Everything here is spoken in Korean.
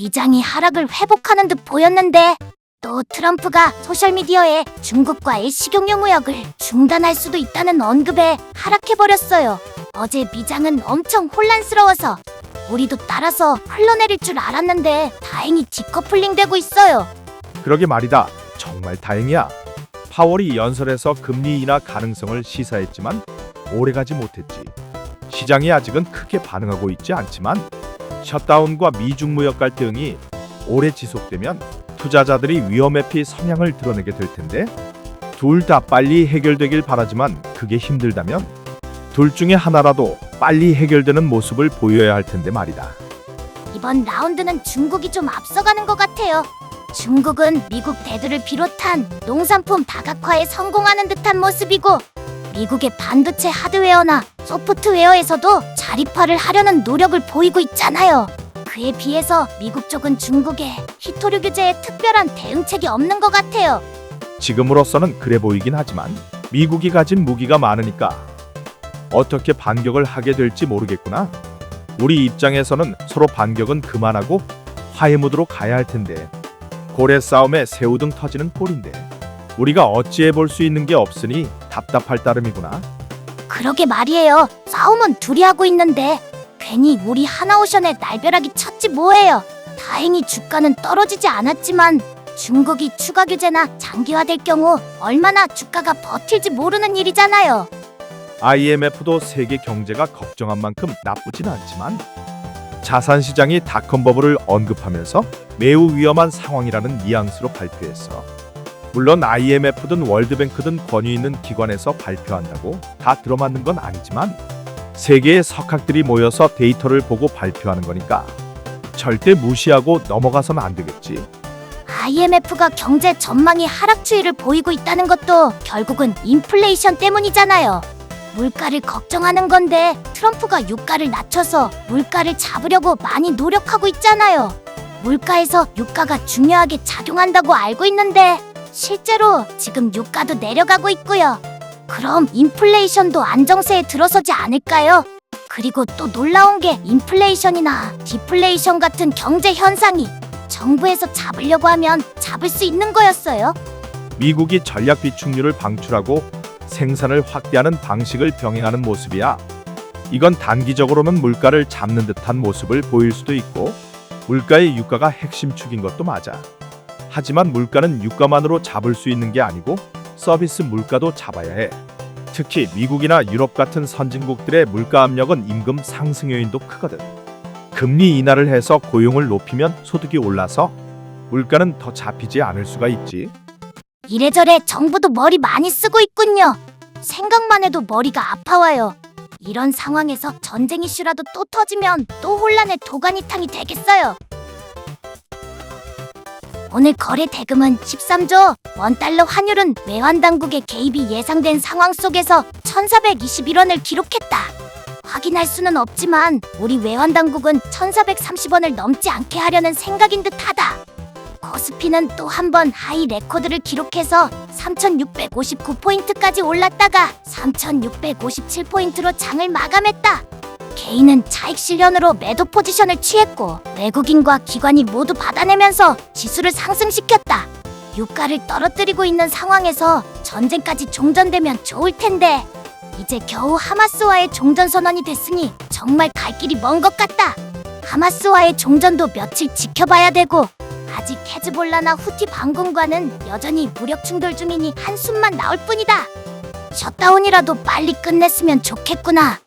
미장이 하락을 회복하는 듯 보였는데 또 트럼프가 소셜미디어에 중국과의 식용유 무역을 중단할 수도 있다는 언급에 하락해버렸어요. 어제 미장은 엄청 혼란스러워서 우리도 따라서 흘러내릴 줄 알았는데 다행히 디커플링 되고 있어요. 그러게 말이다. 정말 다행이야. 파월이 연설에서 금리 인하 가능성을 시사했지만 오래가지 못했지. 시장이 아직은 크게 반응하고 있지 않지만 셧다운과 미중 무역 갈등이 오래 지속되면 투자자들이 위험회피 성향을 드러내게 될 텐데 둘 다 빨리 해결되길 바라지만 그게 힘들다면 둘 중에 하나라도 빨리 해결되는 모습을 보여야 할 텐데 말이다. 이번 라운드는 중국이 좀 앞서가는 것 같아요. 중국은 미국 대두를 비롯한 농산품 다각화에 성공하는 듯한 모습이고 미국의 반도체 하드웨어나 소프트웨어에서도 자립화를 하려는 노력을 보이고 있잖아요. 그에 비해서 미국 쪽은 중국의 히토류 규제에 특별한 대응책이 없는 것 같아요. 지금으로서는 그래 보이긴 하지만 미국이 가진 무기가 많으니까 어떻게 반격을 하게 될지 모르겠구나. 우리 입장에서는 서로 반격은 그만하고 화해 무드로 가야 할 텐데 고래 싸움에 새우등 터지는 꼴인데 우리가 어찌해 볼 수 있는 게 없으니 답답할 따름이구나. 그러게 말이에요. 싸움은 둘이 하고 있는데 괜히 우리 하나오션에 날벼락이 쳤지 뭐예요. 다행히 주가는 떨어지지 않았지만 중국이 추가 규제나 장기화될 경우 얼마나 주가가 버틸지 모르는 일이잖아요. IMF도 세계 경제가 걱정한 만큼 나쁘진 않지만 자산 시장이 닷컴 버블을 언급하면서 매우 위험한 상황이라는 뉘앙스로 발표했어. 물론 IMF든 월드뱅크든 권위 있는 기관에서 발표한다고 다 들어맞는 건 아니지만 세계의 석학들이 모여서 데이터를 보고 발표하는 거니까 절대 무시하고 넘어가선 안 되겠지. IMF가 경제 전망이 하락 추이를 보이고 있다는 것도 결국은 인플레이션 때문이잖아요. 물가를 걱정하는 건데 트럼프가 유가를 낮춰서 물가를 잡으려고 많이 노력하고 있잖아요. 물가에서 유가가 중요하게 작용한다고 알고 있는데 실제로 지금 유가도 내려가고 있고요. 그럼 인플레이션도 안정세에 들어서지 않을까요? 그리고 또 놀라운 게 인플레이션이나 디플레이션 같은 경제 현상이 정부에서 잡으려고 하면 잡을 수 있는 거였어요. 미국이 전략 비축률을 방출하고 생산을 확대하는 방식을 병행하는 모습이야. 이건 단기적으로는 물가를 잡는 듯한 모습을 보일 수도 있고 물가의 유가가 핵심 축인 것도 맞아. 하지만 물가는 유가만으로 잡을 수 있는 게 아니고 서비스 물가도 잡아야 해. 특히 미국이나 유럽 같은 선진국들의 물가 압력은 임금 상승 요인도 크거든. 금리 인하를 해서 고용을 높이면 소득이 올라서 물가는 더 잡히지 않을 수가 있지. 이래저래 정부도 머리 많이 쓰고 있군요. 생각만 해도 머리가 아파와요. 이런 상황에서 전쟁 이슈라도 또 터지면 또 혼란의 도가니탕이 되겠어요. 오늘 거래 대금은 13조, 원달러 환율은 외환 당국의 개입이 예상된 상황 속에서 1,421원을 기록했다. 확인할 수는 없지만 우리 외환 당국은 1,430원을 넘지 않게 하려는 생각인 듯하다. 코스피는 또 한 번 하이 레코드를 기록해서 3,659포인트까지 올랐다가 3,657포인트로 장을 마감했다. 개인은 차익 실현으로 매도 포지션을 취했고 외국인과 기관이 모두 받아내면서 지수를 상승시켰다. 유가를 떨어뜨리고 있는 상황에서 전쟁까지 종전되면 좋을 텐데 이제 겨우 하마스와의 종전 선언이 됐으니 정말 갈 길이 먼 것 같다. 하마스와의 종전도 며칠 지켜봐야 되고 아직 헤즈볼라나 후티 반군과는 여전히 무력 충돌 중이니 한숨만 나올 뿐이다. 셧다운이라도 빨리 끝냈으면 좋겠구나.